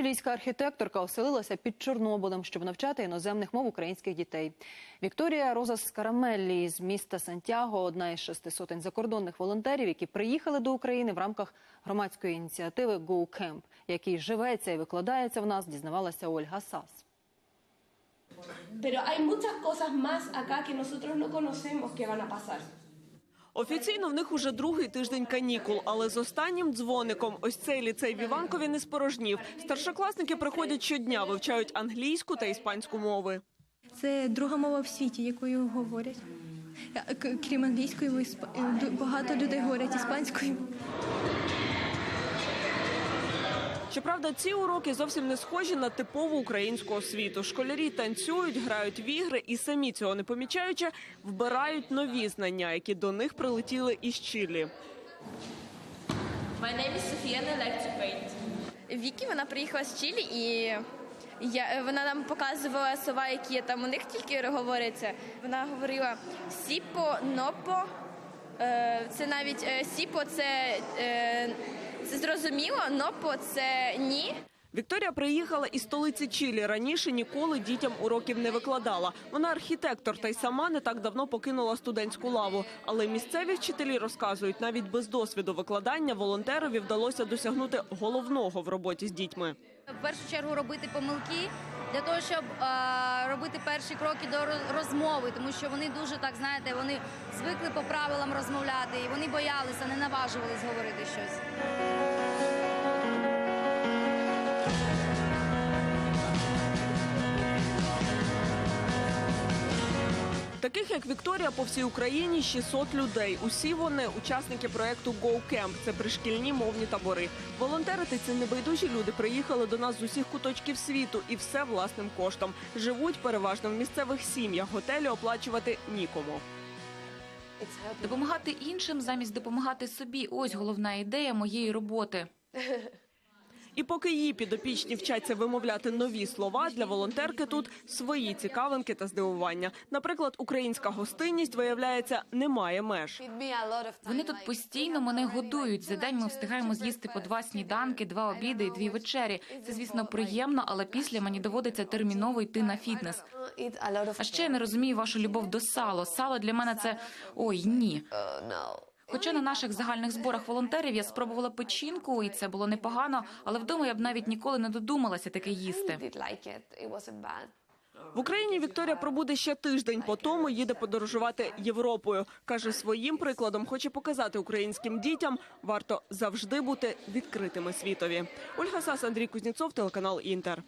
Чилійська архітекторка оселилася під Чорнобилем, щоб навчати іноземних мов українських дітей. Вікторія Роза Скарамеллі з міста Сантьяго, одна із шести сотень закордонних волонтерів, які приїхали до України в рамках громадської ініціативи Go який живеться і викладається в нас, дізнавалася Ольга Сас. Pero hay muchas cosas más acá que nosotros no conocemos que. Офіційно в них уже другий тиждень канікул, але з останнім дзвоником ось цей ліцей в Іванкові не спорожнів. Старшокласники приходять щодня, вивчають англійську та іспанську мови. Це друга мова в світі, якою говорять. Крім англійської, е, багато людей говорять іспанською. Щоправда, ці уроки зовсім не схожі на типову українську освіту. Школярі танцюють, грають в ігри і самі цього не помічаючи, вбирають нові знання, які до них прилетіли із Чилі. My name is Sophia and I like to paint. Вікі вона приїхала з Чилі і я, вона нам показувала слова, які там у них тільки говоряться. Вона говорила сіпо, нопо. Е, Це навіть е, сіпо це, е, це зрозуміло, нопо це ні. Вікторія приїхала із столиці Чилі. Раніше ніколи дітям уроків не викладала. Вона архітектор та й сама не так давно покинула студентську лаву. Але місцеві вчителі розказують, навіть без досвіду викладання волонтерові вдалося досягнути головного в роботі з дітьми. В першу чергу робити помилки для того, щоб е, робити перші кроки до розмови, тому що вони дуже так знаєте, вони звикли по правилам розмовляти, і вони боялися, не наважувались говорити щось. Таких як Вікторія по всій Україні 600 людей. Усі вони учасники проекту Go Camp. Це пришкільні мовні табори. Волонтерити ці небайдужі люди приїхали до нас з усіх куточків світу і все власним коштом. Живуть переважно в місцевих сім'ях. Готелі оплачувати нікому. Допомагати іншим замість допомагати собі. Ось головна ідея моєї роботи. І поки її підопічні вчаться вимовляти нові слова для волонтерки, тут свої цікавинки та здивування. Наприклад, українська гостинність виявляється не має меж. Вони тут постійно мене годують. За день ми встигаємо з'їсти по два сніданки, два обіди і дві вечері. Це, звісно, приємно, але після мені доводиться терміново йти на фітнес. А ще я не розумію вашу любов до сала. Сало для мене це ой ні. Хоча на наших загальних зборах волонтерів я спробувала печінку, і це було непогано, але вдома я б навіть ніколи не додумалася таке їсти. В Україні Вікторія пробуде ще тиждень, по тому їде подорожувати Європою. Каже, своїм прикладом хоче показати українським дітям, варто завжди бути відкритими світові. Ольга Сас, Андрій Кузнєцов, телеканал Інтер.